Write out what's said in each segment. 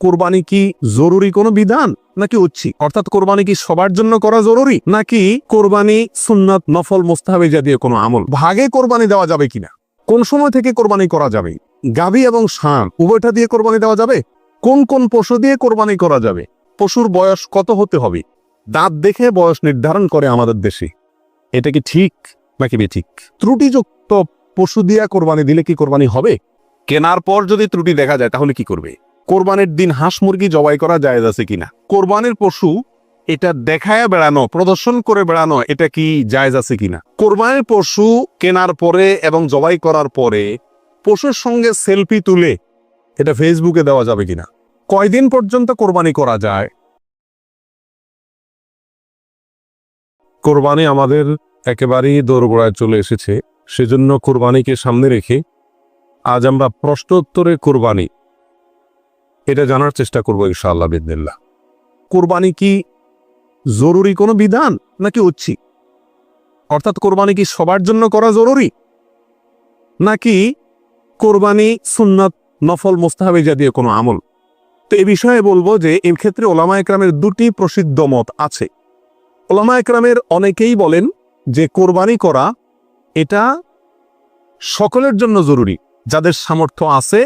কোরবানি কি জরুরি কোনো বিধান নাকি উচ্ছি অর্থাৎ কোরবানি কি সবার জন্য করা জরুরি নাকি কোরবানি সুন্নাত নফল মোস্তাহাবি জাতীয় কোনো আমল? ভাগে কোরবানি দেওয়া যাবে কিনা? কোন সময় থেকে কোরবানি করা যাবে? গাভী এবং ষাঁড় উভয়টা দিয়ে কোরবানি দেওয়া যাবে? কোন কোন পশু দিয়ে কোরবানি করা যাবে? পশুর বয়স কত হতে হবে? দাঁত দেখে বয়স নির্ধারণ করে আমাদের দেশে। এটা কি ঠিক নাকি বেঠিক? ত্রুটিযুক্ত পশু দিয়া কোরবানি দিলে কি কোরবানি হবে? কেনার পর যদি ত্রুটি দেখা যায় তাহলে কি করবে? কোরবানির দিন হাঁস মুরগি জবাই করা জায়েজ আছে কিনা? কোরবানির পশু এটা দেখায় বেড়ানো, প্রদর্শন করে বেড়ানো, এটা কি জায়েজ আছে কিনা? কোরবানির পশু কেনার পরে এবং জবাই করার পরে পশুর সঙ্গে সেলফি তুলে এটা ফেসবুকে দেওয়া যাবে কিনা? কয়দিন পর্যন্ত কোরবানি করা যায়? কোরবানি আমাদের একেবারেই দোরগোড়ায় চলে এসেছে, সেজন্য কোরবানিকে সামনে রেখে আজ আমরা প্রশ্নোত্তরে কোরবানি। এটা জানার চেষ্টা করব ইনশাআল্লাহ বিদিল্লাহ কোরবানি কি জরুরি কোনো বিধান নাকি উচ্ছি অর্থাৎ কোরবানি কি সবার জন্য করা জরুরি? নাকি কোরবানি সুন্নাত নফল মোস্তাহাবি জাতীয় কোনো আমল? তো এ বিষয়ে বলব যে এই ক্ষেত্রে ওলামা একরামের দুটি প্রসিদ্ধ মত আছে। ওলামা একরামের অনেকেই বলেন যে কোরবানি করা এটা সকলের জন্য জরুরি, যাদের সামর্থ্য আছে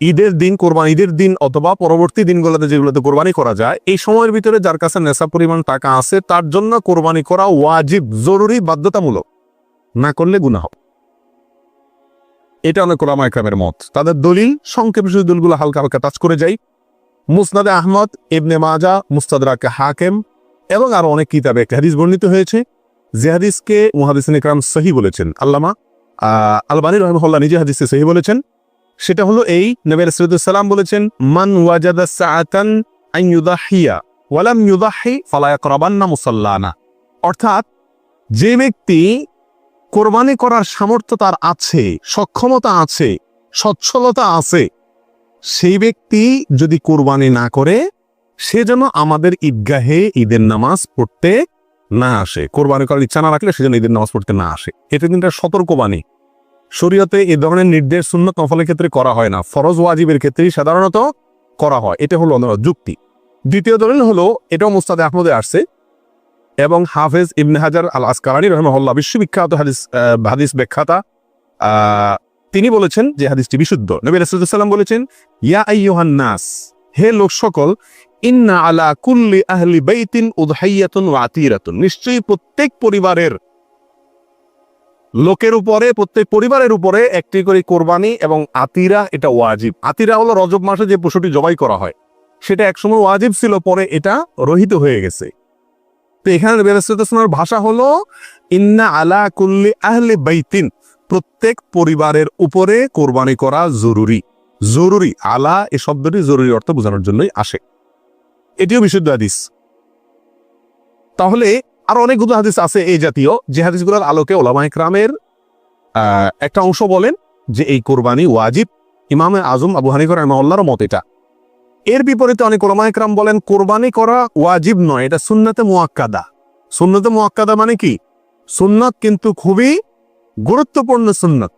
ঈদের দিন কোরবানি, ঈদের দিন অথবা পরবর্তী দিনগুলোতে যেগুলোতে কোরবানি করা যায়, এই সময়ের ভিতরে যার কাছে নেশা পরিমাণ টাকা আছে, তার জন্য কোরবানি করা ওয়াজিব, জরুরি, বাধ্যতামূলক। না করলে গুনাহ। এটা অনেক ওলামা একরামের মত। তাদের দলিল, সংক্ষেপে শুধু দলগুলো হালকা হালকা টাচ করে যাই। মুসনাদে আহমদ, ইবনে মাজা, মুস্তাদরাকে হাকেম এবং আরও অনেক কিতাবে হাদিস বর্ণিত হয়েছে। যে হাদিসকে মুহাদিসিন ইকরাম সহি বলেছেন, আল্লামা আলবানী রহমহল্লা নিজে হাদিসে সহি বলেছেন। সেটা হলো এই নবী সালাম বলেছেন, মান ওয়াজাদা ওয়ালাম অর্থাৎ যে ব্যক্তি কোরবানি করার সামর্থ্য তার আছে, সক্ষমতা আছে, সচ্ছলতা আছে, সেই ব্যক্তি যদি কোরবানি না করে, সে যেন আমাদের ঈদগাহে ঈদের নামাজ পড়তে না আসে। কোরবানি করার ইচ্ছা না রাখলে সেজন্য ঈদের নামাজ পড়তে না আসে। এটা কিন্তু সতর্কবাণী। শরীয়তে এই ধরনের নির্দেশ শূন্য নফলের ক্ষেত্রে করা হয় না। ফরজ ওয়াজিবের ক্ষেত্রেই সাধারণত করা হয়। এটা হলো যুক্তি। দ্বিতীয় দলিল হলো, এটাও মুস্তাদে আহমদে আসছে। এবং হাফেজ ইবনে হাজার আল আসকারানি রহমহল্লা বিশ্ববিখ্যাত হাদিস হাদিস ব্যাখ্যাতা তিনি বলেছেন যে হাদিসটি বিশুদ্ধ। নবী রাসূলুল্লাহ বলেছেন, ইয়া আইয়ুহান নাস, হে লোক সকল, ইন্না আলা কুল্লি আহলি বাইতিন উদহাইয়াতুন ওয়া আতিরাতুন। নিশ্চয়ই প্রত্যেক পরিবারের লোকের উপরে, প্রত্যেক পরিবারের উপরে একটি করে কোরবানি এবং আতিরা, এটা ওয়াজিব। আতিরা হলো রজব মাসে যে পশুটি জবাই করা হয়। সেটা একসময় ওয়াজিব ছিল, পরে এটা রহিত হয়ে গেছে। তো এখানে বেরস্তার ভাষা হলো, ইন্না আলা কুল্লি আহলি বাইতিন। প্রত্যেক পরিবারের উপরে কোরবানি করা জরুরি। জরুরি, আলা এ শব্দটি জরুরি অর্থ বোঝানোর জন্যই আসে। এটিও বিশুদ্ধ হাদিস। তাহলে আর অনেকগুলো হাদিস আছে এই জাতীয়। যে হাদিসগুলোর আলোকে ওলামা ইকরামের আহ, একটা অংশ বলেন যে এই কোরবানি ওয়াজিব। ইমামে আজম আবু হানিফর রহমাল্লাহর মত এটা। এর বিপরীতে অনেক ওলামা ইকরাম বলেন কোরবানি করা ওয়াজিব নয় এটা সুন্নাতে মুয়াক্কাদা। সুন্নতে মুয়াক্কাদা মানে কি? সুন্নত কিন্তু খুবই গুরুত্বপূর্ণ সুন্নত।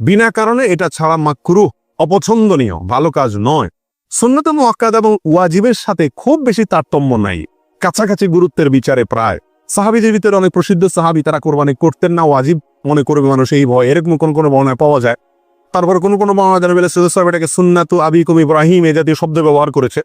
বিনা কারণে এটা ছাড়া মাকরু অপছন্দনীয় ভালো কাজ নয়। সুন্নত মুয়াক্কাদ এবং ওয়াজিবের সাথে খুব বেশি তারতম্য নাই। কাছাকাছি গুরুত্বের বিচারে প্রায়। সাহাবিদের ভিতরে অনেক প্রসিদ্ধ সাহাবি তারা কোরবানি করতেন না, ওয়াজিব মনে করবে মানুষ এই ভয়। এরকম কোন কোন বর্ণায় পাওয়া যায়। তারপর কোন কোনো বর্ণনা জানা বেলে সাহেব এটাকে সুন্নাতু আবিকুম ইব্রাহিম এ জাতীয় শব্দ ব্যবহার করেছে।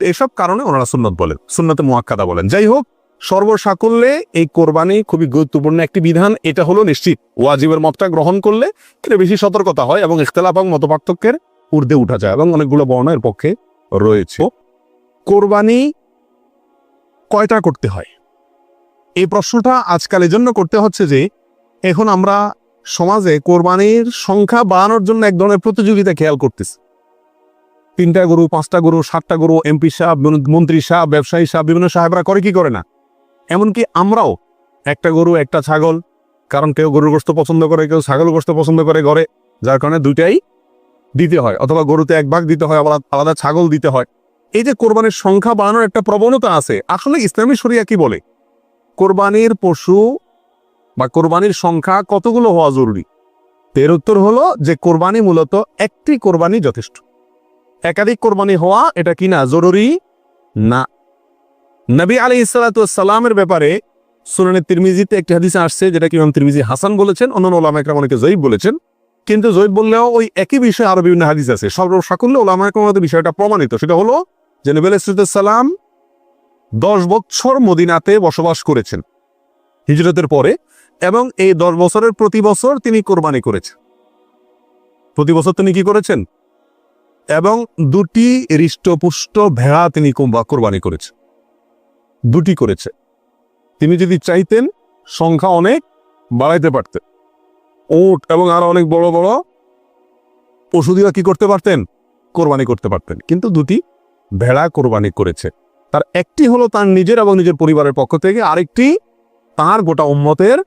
এসব কারণে ওনারা সুন্নত বলেন, সুন্নতে মুয়াক্কাদা বলেন। যাই হোক, সর্বসাকল্যে এই কোরবানি খুবই গুরুত্বপূর্ণ একটি বিধান, এটা হলো নিশ্চিত। ওয়াজিবের মতটা গ্রহণ করলে এটা বেশি সতর্কতা হয় এবং ইখতলাফ এবং মতপার্থক্যের ঊর্ধ্বে উঠা যায় এবং অনেকগুলো বর্ণ এর পক্ষে রয়েছে। কোরবানি কয়টা করতে হয়? এই প্রশ্নটা আজকাল জন্য করতে হচ্ছে যে, এখন আমরা সমাজে কোরবানির সংখ্যা বাড়ানোর জন্য এক ধরনের প্রতিযোগিতা খেয়াল করতেছি। তিনটা গরু, পাঁচটা গরু, সাতটা গরু, এমপি সাহেব, মন্ত্রী সাহেব, ব্যবসায়ী সাহেব, বিভিন্ন সাহেবরা করে কি করে না? এমনকি আমরাও একটা গরু, একটা ছাগল, কারণ কেউ গরুর গোস্ত পছন্দ করে, কেউ ছাগল গোস্ত পছন্দ করে ঘরে, যার কারণে দুইটাই দিতে হয়। অথবা গরুতে এক ভাগ দিতে হয়, আবার আলাদা ছাগল দিতে হয়। এই যে কোরবানির সংখ্যা বাড়ানোর একটা প্রবণতা আছে, আসলে ইসলামী শরিয়া কি বলে? কোরবানির পশু বা কোরবানির সংখ্যা কতগুলো হওয়া জরুরি? এর উত্তর হলো যে কোরবানি মূলত একটি কোরবানি যথেষ্ট। একাধিক কোরবানি হওয়া এটা কি না জরুরি? না। নবী আলী ইসালাতামের ব্যাপারে সুনানি তিরমিজিতে একটি হাদিসে আসছে, যেটা কি তিরমিজি হাসান বলেছেন, অন্যান্য ওলামা একরাম অনেকে জয়ীব বলেছেন। কিন্তু জয়ীব বললেও ওই একই বিষয়ে আরও বিভিন্ন হাদিস আছে। সব সাকুল্য ওলামা একরামের বিষয়টা প্রমাণিত। সেটা হলো যে নবী আলাইসালাম দশ বছর মদিনাতে বসবাস করেছেন হিজরতের পরে এবং এই দশ বছরের প্রতি বছর তিনি কোরবানি করেছেন। প্রতি বছর তিনি কি করেছেন? এবং দুটি হৃষ্টপুষ্ট ভেড়া তিনি কোরবানি করেছেন। দুটি করেছে। তিনি যদি চাইতেন, সংখ্যা অনেক বাড়াইতে পারতেন। ওট এবং আরও অনেক বড় বড় পশু দিয়ে কি করতে পারতেন? কোরবানি করতে পারতেন। কিন্তু দুটি ভেড়া কোরবানি করেছে। তার একটি হলো তার নিজের এবং নিজের পরিবারের পক্ষ থেকে, আরেকটি তার গোটা উম্মতের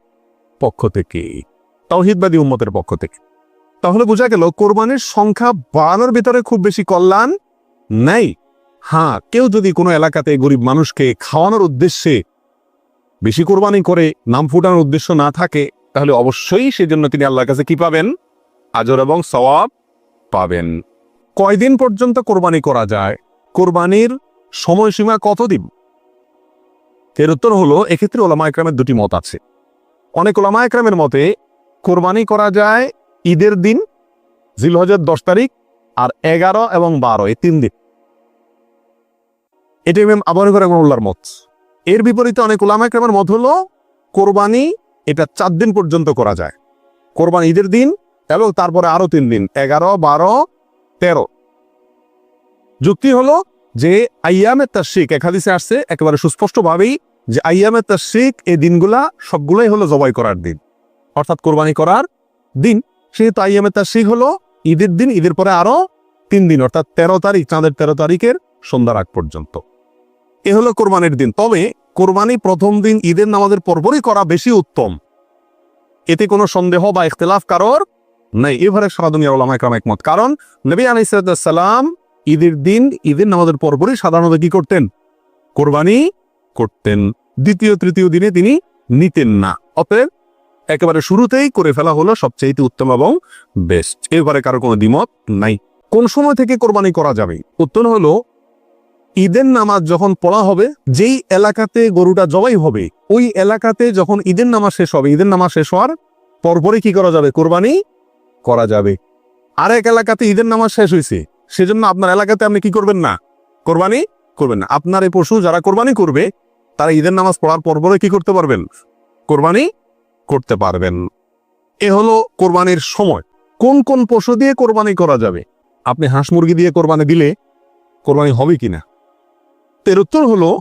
পক্ষ থেকে তাওহিদবাদী উম্মতের পক্ষ থেকে। তাহলে বোঝা গেল, কোরবানির সংখ্যা বাড়ানোর ভিতরে খুব বেশি কল্যাণ নেই। হ্যাঁ কেউ যদি কোনো এলাকাতে গরিব মানুষকে খাওয়ানোর উদ্দেশ্যে বেশি কোরবানি করে, নাম ফুটানোর উদ্দেশ্য না থাকে, তাহলে অবশ্যই সেজন্য তিনি আল্লাহর কাছে কি পাবেন? আজর এবং সওয়াব পাবেন। কয়দিন পর্যন্ত কোরবানি করা যায়? কোরবানির সময়সীমা কতদিন এর উত্তর হলো, এক্ষেত্রে ওলামা একরামের দুটি মত আছে। অনেক ওলামা একরামের মতে, কোরবানি করা যায় ঈদের দিন জিলহজের দশ তারিখ, আর এগারো এবং বারো, এই তিন দিন। এটা ইমাম আবহাওয়া করে উল্লার মত। এর বিপরীতে অনেক ওলামা একরামের মত হলো, কোরবানি এটা চার দিন পর্যন্ত করা যায়। কোরবানি ঈদের দিন এবং তারপরে আরও তিন দিন, এগারো, বারো, তেরো। যুক্তি হলো যে আইয়ামের তাশিক এক হাদিসে আসছে একেবারে সুস্পষ্টভাবেই যে আইয়ামের তাশিক এই দিনগুলা সবগুলোই হলো জবাই করার দিন। অর্থাৎ কোরবানি করার দিন। সেহেতু আইয়ামের তাশিক হলো ঈদের দিন, ঈদের পরে আরও তিন দিন, অর্থাৎ তেরো তারিখ, চাঁদের তেরো তারিখের সন্ধ্যার আগ পর্যন্ত। এ হলো কোরবানির দিন। তবে কোরবানি প্রথম দিন ঈদের নামাজের পরপরই করা বেশি উত্তম। এতে কোনো সন্দেহ বা ইখতলাফ কারোর নাই। এভাবে সারা দুনিয়ার ওলামা একরাম একমত। কারণ নবী আলাইসালাম ঈদের দিন, ঈদের নামাজের পরপরই সাধারণত কি করতেন? কোরবানি করতেন। দ্বিতীয়, তৃতীয় দিনে তিনি নিতেন না। অতএব একেবারে শুরুতেই করে ফেলা হলো সবচেয়ে উত্তম এবং বেস্ট এবারে কারও কোনো দ্বিমত নাই। কোন সময় থেকে কোরবানি করা যাবে? উত্তর হলো, ঈদের নামাজ যখন পড়া হবে, যেই এলাকাতে গরুটা জবাই হবে, ওই এলাকাতে যখন ঈদের নামাজ শেষ হবে, ঈদের নামাজ শেষ হওয়ার পরপরই কি করা যাবে? কোরবানি করা যাবে। আরেক এলাকাতে ঈদের নামাজ শেষ হয়েছে সেজন্য আপনার এলাকাতে আপনি কি করবেন না? কোরবানি করবেন না। আপনার এই পশু যারা কোরবানি করবে, তারা ঈদের নামাজ পড়ার পরপরে কি করতে পারবেন? কোরবানি করতে পারবেন। এ হলো কোরবানির সময়। কোন কোন পশু দিয়ে কোরবানি করা যাবে? আপনি হাঁস মুরগি দিয়ে কোরবানি দিলে কোরবানি হবে কিনা? এর উত্তর হলো,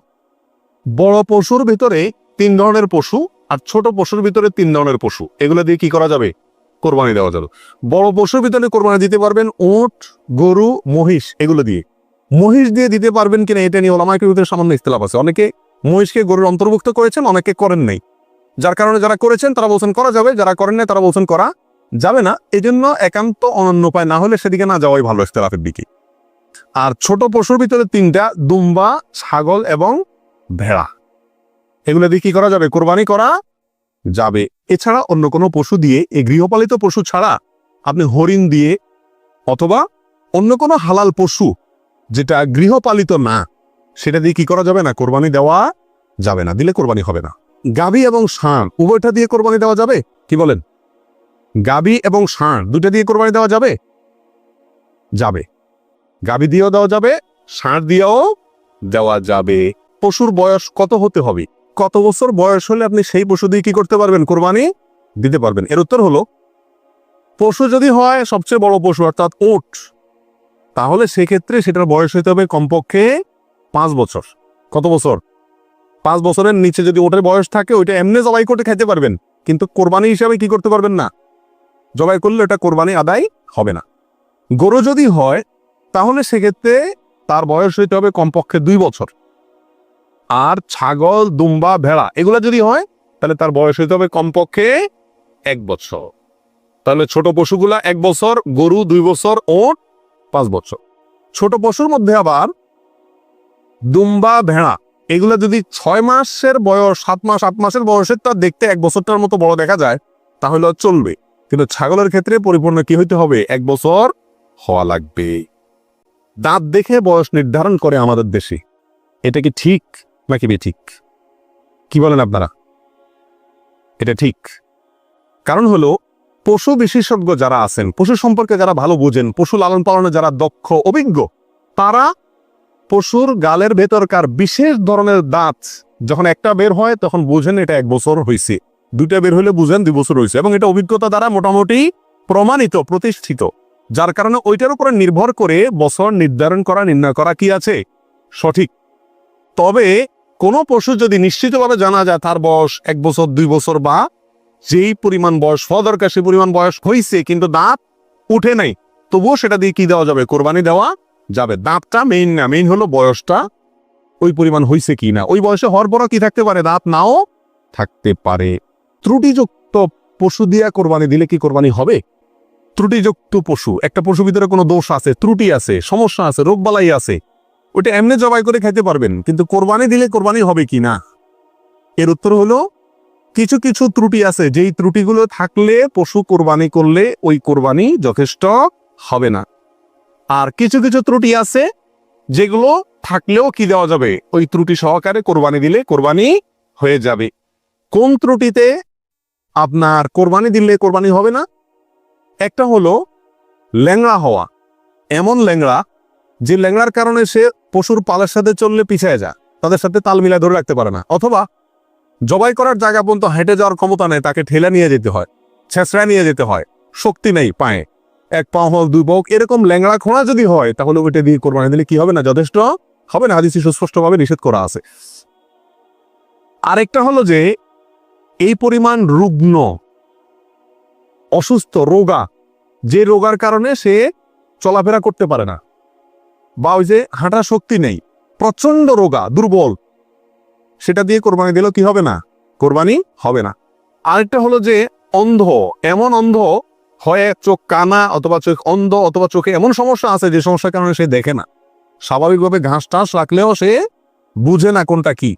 বড় পশুর ভিতরে তিন ধরনের পশু আর ছোট পশুর ভিতরে তিন ধরনের পশু। এগুলো দিয়ে কি করা যাবে? কোরবানি দেওয়া যাবে। বড় পশুর ভিতরে কোরবানি দিতে পারবেন উট, গরু, মহিষ এগুলো দিয়ে। মহিষ দিয়ে দিতে পারবেন কিনা এটা নিয়ে ওলামাইকের ভিতরে সামান্য ইস্তলাফ আছে। অনেকে মহিষকে গরুর অন্তর্ভুক্ত করেছেন, অনেকে করেন নাই। যার কারণে যারা করেছেন, তারা বলছেন করা যাবে, যারা করেন নাই, তারা বলছেন করা যাবে না। এই জন্য একান্ত অনন্য উপায় না হলে সেদিকে না যাওয়াই ভালো ইস্তলাফের দিকে। আর ছোট পশুর ভিতরে তিনটা, দুম্বা, ছাগল এবং ভেড়া। এগুলো দিয়ে কি করা যাবে? কোরবানি করা যাবে। এছাড়া অন্য কোনো পশু দিয়ে এই গৃহপালিত পশু ছাড়া আপনি হরিণ দিয়ে অথবা অন্য কোনো হালাল পশু যেটা গৃহপালিত না, সেটা দিয়ে কি করা যাবে না? কোরবানি দেওয়া যাবে না। দিলে কোরবানি হবে না। গাবি এবং ষাঁড়, উভয়টা দিয়ে কোরবানি দেওয়া যাবে? কি বলেন? গাবি এবং ষাঁড় দুটা দিয়ে কোরবানি দেওয়া যাবে? যাবে। গাবি দিয়েও দেওয়া যাবে, ষাঁড় দিয়েও দেওয়া যাবে। পশুর বয়স কত হতে হবে? কত বছর বয়স হলে আপনি সেই পশু দিয়ে কি করতে পারবেন? কোরবানি দিতে পারবেন। এর উত্তর হলো, পশু যদি হয়, সবচেয়ে বড় পশু, অর্থাৎ ওট, তাহলে সেক্ষেত্রে সেটার বয়স হতে হবে কমপক্ষে পাঁচ বছর। কত বছর? পাঁচ বছরের নিচে যদি ওটার বয়স থাকে, ওইটা এমনি জবাই করতে খেতে পারবেন। কিন্তু কোরবানি হিসাবে কি করতে পারবেন না? জবাই করলে এটা কোরবানি আদায় হবে না। গরু যদি হয়, তাহলে সেক্ষেত্রে তার বয়স হইতে হবে কমপক্ষে দুই বছর। আর ছাগল, দুম্বা, ভেড়া, এগুলা যদি হয়, তাহলে তার বয়স হইতে হবে কমপক্ষে এক বছর। তাহলে ছোট পশুগুলা এক বছর, গরু দুই বছর, ওট পাঁচ বছর। ছোট পশুর মধ্যে আবার দুম্বা, ভেড়া, এগুলা যদি ছয় মাসের বয়স, সাত মাস, আট মাসের বয়সের তার দেখতে এক বছরটার মতো বড় দেখা যায়, তাহলে চলবে। কিন্তু ছাগলের ক্ষেত্রে পরিপূর্ণ কি হইতে হবে? এক বছর হওয়া লাগবে। দাঁত দেখে বয়স নির্ধারণ করে আমাদের দেশে। এটা কি ঠিক? নাকি বেঠিক কি বলেন আপনারা? এটা ঠিক। কারণ হলো, পশু বিশেষজ্ঞ যারা আছেন, পশু সম্পর্কে যারা ভালো বোঝেন, পশু লালন পালনে যারা দক্ষ, অভিজ্ঞ, তারা পশুর গালের ভেতরকার বিশেষ ধরনের দাঁত যখন একটা বের হয়, তখন বুঝেন এটা এক বছর হয়েছে দুইটা বের হলে বুঝেন দুই বছর হয়েছে এবং এটা অভিজ্ঞতা দ্বারা মোটামুটি প্রমাণিত, প্রতিষ্ঠিত। যার কারণে ওইটার উপরে নির্ভর করে বছর নির্ধারণ করা, নির্ণয় করা কি আছে? সঠিক। তবে কোনো পশু যদি নিশ্চিতভাবে জানা যায় তার বয়স এক বছর, দুই বছর বা যেই পরিমাণ বয়স হওয়া দরকার সেই পরিমাণ বয়স হয়েছে কিন্তু দাঁত উঠে নাই, তবুও সেটা দিয়ে কি দেওয়া যাবে? কোরবানি দেওয়া যাবে। দাঁতটা মেইন না মেইন হলো বয়সটা ওই পরিমাণ হয়েছে কি না। ওই বয়সে হওয়ার পরও কি থাকতে পারে? দাঁত নাও থাকতে পারে। ত্রুটিযুক্ত পশু দিয়া কোরবানি দিলে কি কোরবানি হবে? ত্রুটিযুক্ত পশু, একটা পশু ভিতরে কোনো দোষ আছে, ত্রুটি আছে, সমস্যা আছে, রোগবালাই আছে ওটা এমনি জবাই করে খাইতে পারবেন, কিন্তু কোরবানি দিলে কোরবানি হবে কি না? এর উত্তর হলো, কিছু কিছু ত্রুটি আছে, যেই ত্রুটিগুলো থাকলে পশু কোরবানি করলে ওই কোরবানি যথেষ্ট হবে না। আর কিছু কিছু ত্রুটি আছে, যেগুলো থাকলেও কি দেওয়া যাবে? ওই ত্রুটি সহকারে কোরবানি দিলে কোরবানি হয়ে যাবে। কোন ত্রুটিতে আপনার কোরবানি দিলে কোরবানি হবে না? একটা হলো ল্যাংড়া হওয়া। এমন ল্যাংড়া, যে ল্যাংড়ার কারণে সে পশুর পালের সাথে চললে পিছিয়ে যা তাদের সাথে তাল মিলায় ধরে রাখতে পারে না। অথবা জবাই করার জায়গা পর্যন্ত হেঁটে যাওয়ার ক্ষমতা নেই, তাকে ঠেলে নিয়ে যেতে হয়, ছেঁচড়া নিয়ে যেতে হয়, শক্তি নেই পায়ে। এক পা হোক দুই পাও, এরকম ল্যাংড়া খোঁড়া যদি হয়, তাহলে ওইটা দিয়ে কোরবানি দিলে কি হবে না? যথেষ্ট হবে না? হাদিসি সুস্পষ্টভাবে নিষেধ করা আছে। আরেকটা হলো যে, এই পরিমাণ রুগ্ন, অসুস্থ, রোগা, যে রোগার কারণে সে চলাফেরা করতে পারে না। বা ওই যে হাঁটার শক্তি নেই প্রচণ্ড রোগা, দুর্বল। সেটা দিয়ে কোরবানি দিলেও কি হবে না? কোরবানি হবে না। আরেকটা হলো যে অন্ধ, এমন অন্ধ, হয় চোখ কানা অথবা চোখ অন্ধ অথবা চোখে এমন সমস্যা আছে যে সমস্যার কারণে সে দেখে না। স্বাভাবিকভাবে ঘাস টাস রাখলেও সে বুঝে না কোনটা কি।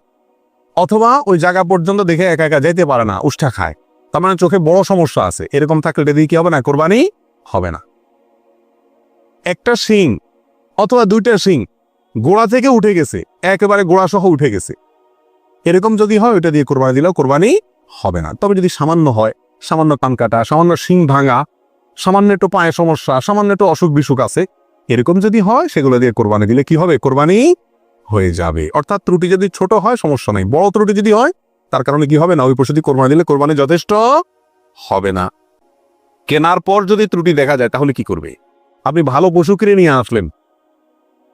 অথবা ওই জায়গা পর্যন্ত দেখে একা একা যেতে পারে না, উষ্ঠা খায়। তার মানে চোখে বড় সমস্যা আছে। এরকম থাকলে এটা দিয়ে কি হবে না? কোরবানি হবে না। একটা শিং অথবা দুইটা শিং গোড়া থেকে উঠে গেছে, একেবারে গোড়া সহ উঠে গেছে। এরকম যদি হয়, ওইটা দিয়ে কোরবানি দিলেও কোরবানি হবে না। তবে যদি সামান্য হয়, সামান্য কান কাটা, সামান্য শিং ভাঙা, সামান্য একটু পায়ে সমস্যা, সামান্য একটু অসুখ বিসুখ আছে, এরকম যদি হয়, সেগুলো দিয়ে কোরবানি দিলে কি হবে? কোরবানি হয়ে যাবে। অর্থাৎ ত্রুটি যদি ছোট হয়, সমস্যা নেই। বড় ত্রুটি যদি হয়, তার কারণে কি হবে না? ওই পশু দিয়ে কোরবানি দিলে কোরবানি যথেষ্ট হবে না। কেনার পর যদি ত্রুটি দেখা যায়, তাহলে কি করবে? আপনি ভালো পশু কিনে নিয়ে আসলেন।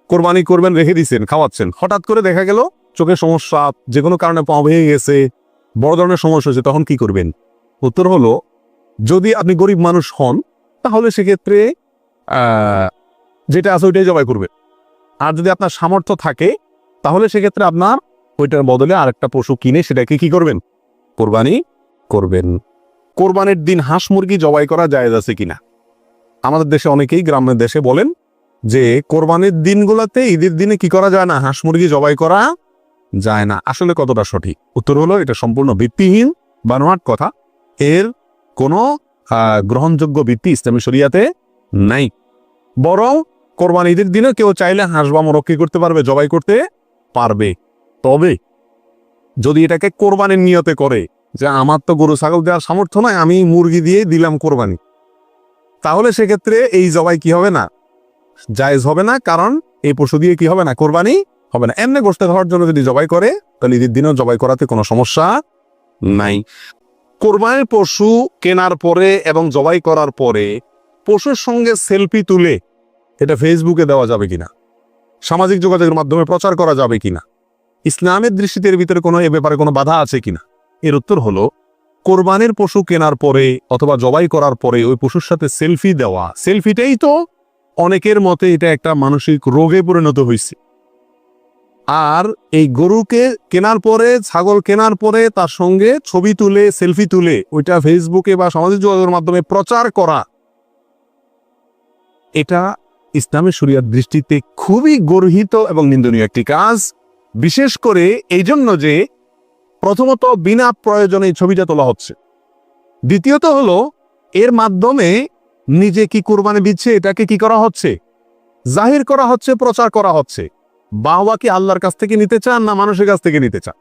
কোরবানি করবেন, রেখে দিচ্ছেন খাওয়াচ্ছেন। হঠাৎ করে দেখা গেল চোখের সমস্যা যে কোনো কারণে পা ভেঙে গেছে, বড় ধরনের সমস্যা হয়েছে, তখন কি করবেন? উত্তর হলো, যদি আপনি গরিব মানুষ হন, তাহলে সেক্ষেত্রে যেটা আছে ওইটাই জবাই করবেন। আর যদি আপনার সামর্থ্য থাকে, তাহলে সেক্ষেত্রে আপনার ওইটার বদলে আরেকটা পশু কিনে সেটাকে কি করবেন? কোরবানি করবেন। কোরবানির দিন হাঁস মুরগি জবাই করা জায়েজ আছে কিনা? আমাদের দেশে অনেকেই, গ্রামের দেশে বলেন যে কোরবানির দিনগুলোতে ঈদের দিনে কি করা যায় না? হাঁস মুরগি জবাই করা যায় না। আসলে কতটা সঠিক? উত্তর হলো, এটা সম্পূর্ণ ভিত্তিহীন বানোয়াট কথা। এর কোনো গ্রহণযোগ্য ভিত্তি ইসলামী শরিয়াতে নাই। বরং কোরবানি ঈদের দিনে কেউ চাইলে হাঁস বা মোরগ করতে পারবে, জবাই করতে পারবে। তবে যদি এটাকে কোরবানির নিয়তে করে যে আমার তো গরু, ছাগল দেওয়ার সামর্থ্য নয় আমি মুরগি দিয়ে দিলাম কোরবানি, তাহলে সেক্ষেত্রে এই জবাই কি হবে না? জায়েজ হবে না, কারণ এই পশু দিয়ে কি হবে না? কোরবানি হবে না। এমনি গোষ্ঠ খাওয়ার জন্য যদি জবাই করে, তাহলে ঈদের দিনেও জবাই করাতে কোনো সমস্যা নাই। কোরবানির পশু কেনার পরে এবং জবাই করার পরে পশুর সঙ্গে সেলফি তুলে এটা ফেসবুকে দেওয়া যাবে কিনা? সামাজিক যোগাযোগের মাধ্যমে প্রচার করা যাবে কিনা? ইসলামের দৃষ্টিতে এর ভিতরে কোনো, এ ব্যাপারে কোনো বাধা আছে কিনা? এর উত্তর হলো, কোরবানির পশু কেনার পরে অথবা জবাই করার পরে ওই পশুর সাথে সেলফি দেওয়া। সেলফিটাই তো অনেকের মতে এটা একটা মানসিক রোগে পরিণত হয়েছে আর এই গরুকে কেনার পরে, ছাগল কেনার পরে তার সঙ্গে ছবি তুলে, সেলফি তুলে, ওইটা ফেসবুকে বা সামাজিক যোগাযোগের মাধ্যমে প্রচার করা। এটা ইসলামের শরিয়ার দৃষ্টিতে খুবই গর্হিত এবং নিন্দনীয় একটি কাজ। বিশেষ করে এই জন্য যে প্রথমত বিনা প্রয়োজনে ছবিটা তোলা হচ্ছে। দ্বিতীয়ত হলো, এর মাধ্যমে নিজে কি কোরবানি দিচ্ছে? এটাকে কি করা হচ্ছে? জাহির করা হচ্ছে, প্রচার করা হচ্ছে। বাহবা কি আল্লাহর কাছ থেকে নিতে চান না মানুষের কাছ থেকে নিতে চান?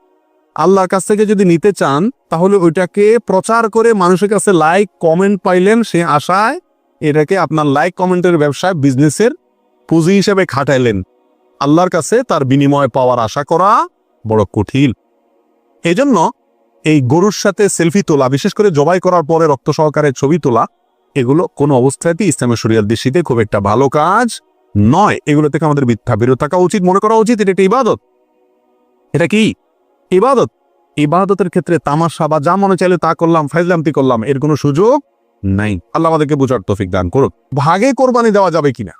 আল্লাহর কাছ থেকে যদি নিতে চান, তাহলে ওইটাকে প্রচার করে মানুষের কাছে লাইক কমেন্ট পাইলেন সে আশায় এটাকে আপনার লাইক কমেন্টের ব্যবসায় বিজনেসের পুঁজি হিসেবে খাটাইলেন। আল্লাহর কাছে তার বিনিময় পাওয়ার আশা করা বড় কঠিন। এজন্য এই গরুর সাথে সেলফি তোলা, বিশেষ করে জবাই করার পরে রক্ত সহকারে ছবি তোলা এগুলো কোনো অবস্থাতেই ইসলামের শরিয়ার দৃষ্টিতে খুব একটা ভালো কাজ নয়। এগুলো থেকে আমাদের মিথ্যা বিরত থাকা উচিত। মনে করা উচিত এটা একটা ইবাদত। এটা কি? ইবাদত। ইবাদতের ক্ষেত্রে তামাশা বা যা মনে চাইলে তা করলাম, ফাইজলামতি করলাম, এর কোনো সুযোগ নাই। আল্লাহ আমাদেরকে বোঝার তফিক দান করুক ভাগে কোরবানি দেওয়া যাবে কিনা?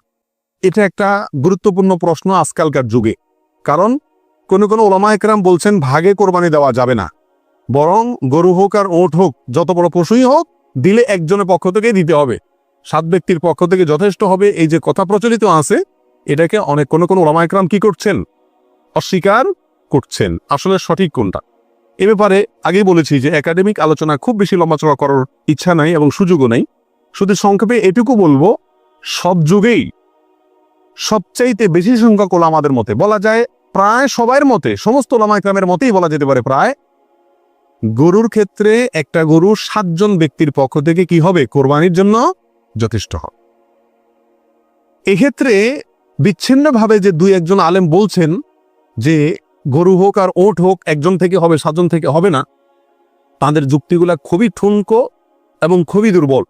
এটা একটা গুরুত্বপূর্ণ প্রশ্ন আজকালকার যুগে। কারণ কোন কোন ওলামা একরাম বলছেন, ভাগে কোরবানি দেওয়া যাবে না। বরং গরু হোক আর ওট হোক, যত বড় পশুই হোক দিলে একজনের পক্ষ থেকে দিতে হবে। সাত ব্যক্তির পক্ষ থেকে যথেষ্ট হবে এই যে কথা প্রচলিত আছে, এটাকে অনেক কোনো কোনো ওলামা একরাম কি করছেন? অস্বীকার করছেন। আসলে সঠিক কোনটা? এ ব্যাপারে আগেই বলেছি যে একাডেমিক আলোচনা খুব বেশি লম্বাচড়া করার ইচ্ছা নাই এবং সুযোগও নেই। শুধু সংক্ষেপে এটুকু বলব, সব যুগেই সবচাইতে বেশি সংখ্যক ওলামাদের মতে বলা যায়, প্রায় সবার মতে, সমস্ত ওলামা ইকরামের মতেই বলা যেতে পারে প্রায় গরুর ক্ষেত্রে একটা গরু সাতজন ব্যক্তির পক্ষ থেকে কি হবে? কোরবানির জন্য যথেষ্ট হবে। এক্ষেত্রে বিচ্ছিন্নভাবে যে দুই একজন আলেম বলছেন যে গরু হোক আর ওট হোক একজন থেকে হবে, সাতজন থেকে হবে না, তাদের যুক্তিগুলা খুবই ঠুনকো এবং খুবই দুর্বল।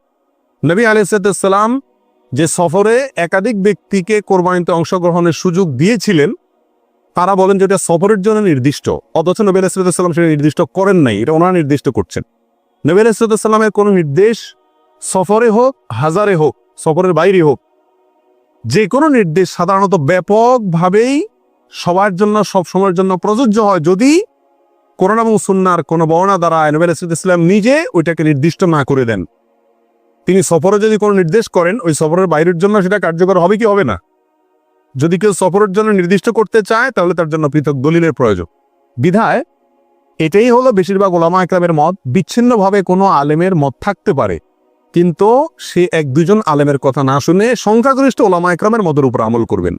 নবী আলাইসালাম যে সফরে একাধিক ব্যক্তিকে কোরবানিতে অংশগ্রহণের সুযোগ দিয়েছিলেন তারা বলেন যে এটা সফরের জন্য নির্দিষ্ট, অথচ নবী আলাইসালাম সেটা নির্দিষ্ট করেন নাই, এটা ওনারা নির্দিষ্ট করছেন। নবী আলাইসালামের কোনো নির্দেশ সফরে হোক, হাজারে হোক, সফরের বাইরে হোক, যে কোনো নির্দেশ সাধারণত ব্যাপকভাবেই সবার জন্য, সব সময়ের জন্য প্রযোজ্য হয় যদি কোরআন এবং সুন্নার কোনো বর্ণা দ্বারা নবী ইসলাম নিজে ওইটাকে নির্দিষ্ট না করে দেন। তিনি সফরে যদি কোনো নির্দেশ করেন, ওই সফরের বাইরের জন্য সেটা কার্যকর হবে কি হবে না? যদি কেউ সফরের জন্য নির্দিষ্ট করতে চায়, তাহলে তার জন্য পৃথক দলিলের প্রয়োজন। বিধায়, এটাই হলো বেশিরভাগ ওলামা একরামের মত, বিচ্ছিন্নভাবে কোনো আলেমের মত থাকতে পারে। কিন্তু সে এক দুজন আলেমের কথা না শুনে সংখ্যাগরিষ্ঠ ওলামা একরামের মতের উপর আমল করবেন।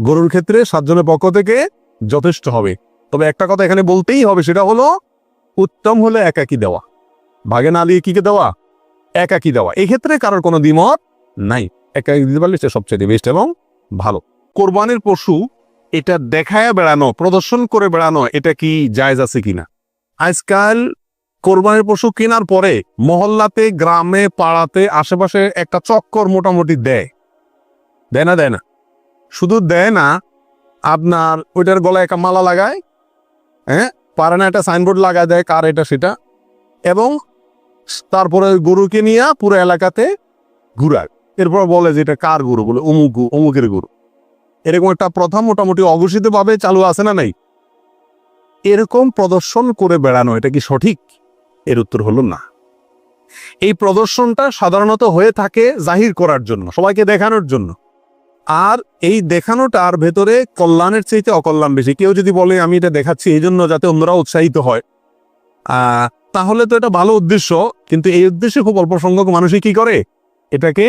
গরুর ক্ষেত্রে সাতজনের পক্ষ থেকে যথেষ্ট হবে। তবে একটা কথা এখানে বলতেই হবে, সেটা হলো উত্তম হলে একাকি দেওয়া। ভাগে না দিয়ে কিকে দেওয়া? একাকি দেওয়া। এক্ষেত্রে কারোর কোনো দ্বিমত নাই। একাকি দিতে পারলে সে সবচেয়ে বেস্ট এবং ভালো। কোরবানির পশু, এটা দেখায় বেড়ানো, প্রদর্শন করে বেড়ানো, এটা কি জায়জ আছে কিনা? আজকাল কোরবানির পশু কেনার পরে মহল্লাতে, গ্রামে, পাড়াতে, আশেপাশে একটা চক্কর মোটামুটি দেয়। দেয় না দেয় না। শুধু দেয় না, আপনার ওইটার গলায় একটা মালা লাগায় হ্যাঁ? পারে না একটা সাইনবোর্ড লাগায় দেয়, কার এটা সেটা। এবং তারপরে গরুকে নিয়ে পুরো এলাকাতে ঘুরায়। এরপর বলে যে এটা কার গরু? বলে অমুক অমুকের গরু। এরকম একটা প্রথা মোটামুটি অঘোষিত ভাবে চালু আছে না নাই? এরকম প্রদর্শন করে বেড়ানো, এটা কি সঠিক? এর উত্তর হলো না। এই প্রদর্শনটা সাধারণত হয়ে থাকে জাহির করার জন্য, সবাইকে দেখানোর জন্য। আর এই দেখানোটার ভেতরে কল্যাণের চাইতে অকল্যাণ বেশি। কেউ যদি বলে, আমি এটা দেখাচ্ছি এই জন্য যাতে অন্যরা উৎসাহিত হয় তাহলে তো এটা ভালো উদ্দেশ্য। কিন্তু এই উদ্দেশ্যে খুব অল্প সংখ্যক মানুষই কি করে? এটাকে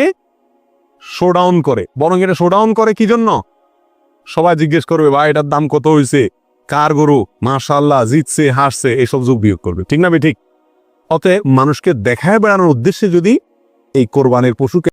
শোডাউন করে। বরং এটা শোডাউন করে কি জন্য? সবাই জিজ্ঞেস করবে, ভাই, এটার দাম কত হয়েছে কার গরু? মাশাল্লাহ জিতছে হাসছে এসব যোগ বিয়োগ করবে। ঠিক না ঠিক। অতএব মানুষকে দেখায় বেড়ানোর উদ্দেশ্যে যদি এই কোরবানের পশুকে